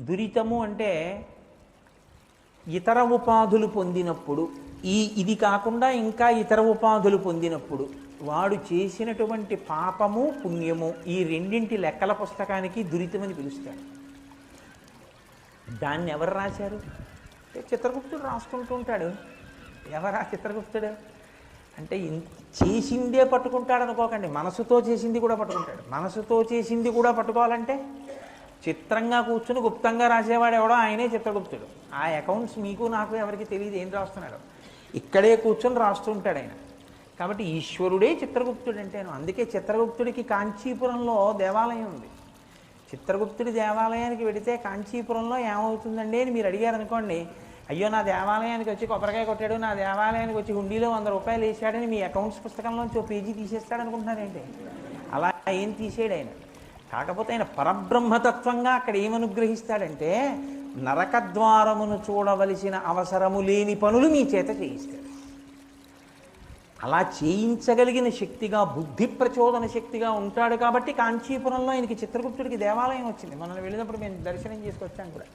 దురితము అంటే ఇతర ఉపాధులు పొందినప్పుడు ఈ ఇది కాకుండా ఇంకా ఇతర ఉపాధులు పొందినప్పుడు వాడు చేసినటువంటి పాపము పుణ్యము ఈ రెండింటి లెక్కల పుస్తకానికి దురితమని పిలుస్తాడు దాన్ని ఎవరు రాశారు? చిత్రగుప్తుడు రాసుకుంటూ ఉంటాడు. ఎవరా చిత్రగుప్తుడు? అంటే చేసిందే పట్టుకుంటాడు అనుకోకండి మనసుతో చేసింది కూడా పట్టుకుంటాడు. మనసుతో చేసింది కూడా పట్టుకోవాలంటే చిత్రంగా కూర్చుని గుప్తంగా రాసేవాడు ఎవడో ఆయనే చిత్రగుప్తుడు. ఆ అకౌంట్స్ మీకు నాకు ఎవరికి తెలియదు ఏం రాస్తున్నాడు. ఇక్కడే కూర్చొని రాస్తుంటాడు ఆయన. కాబట్టి ఈశ్వరుడే చిత్రగుప్తుడు అంటేను అందుకే చిత్రగుప్తుడికి కాంచీపురంలో దేవాలయం ఉంది. చిత్రగుప్తుడి దేవాలయానికి వెడితే కాంచీపురంలో ఏమవుతుందండి అని మీరు అడిగారు అనుకోండి అయ్యో నా దేవాలయానికి వచ్చి కొబ్బరికాయ కొట్టాడు నా దేవాలయానికి వచ్చి హుండీలో వంద రూపాయలు వేసాడని మీ అకౌంట్స్ పుస్తకంలోంచి ఓ పేజీ తీసేస్తాడు అనుకుంటున్నారేంటి అలా ఏం తీసేయడు ఆయన. కాకపోతే ఆయన పరబ్రహ్మతత్వంగా అక్కడ ఏమనుగ్రహిస్తాడంటే నరకద్వారమును చూడవలసిన అవసరము లేని పనులు మీ చేత చేయిస్తాడు. అలా చేయించగలిగిన శక్తిగా బుద్ధి ప్రచోదన శక్తిగా ఉంటాడు కాబట్టి కాంచీపురంలో ఆయనకి చిత్రగుప్తుడికి దేవాలయం వచ్చింది. మనం వెళ్ళినప్పుడు మేము దర్శనం చేసుకొచ్చాం కూడా.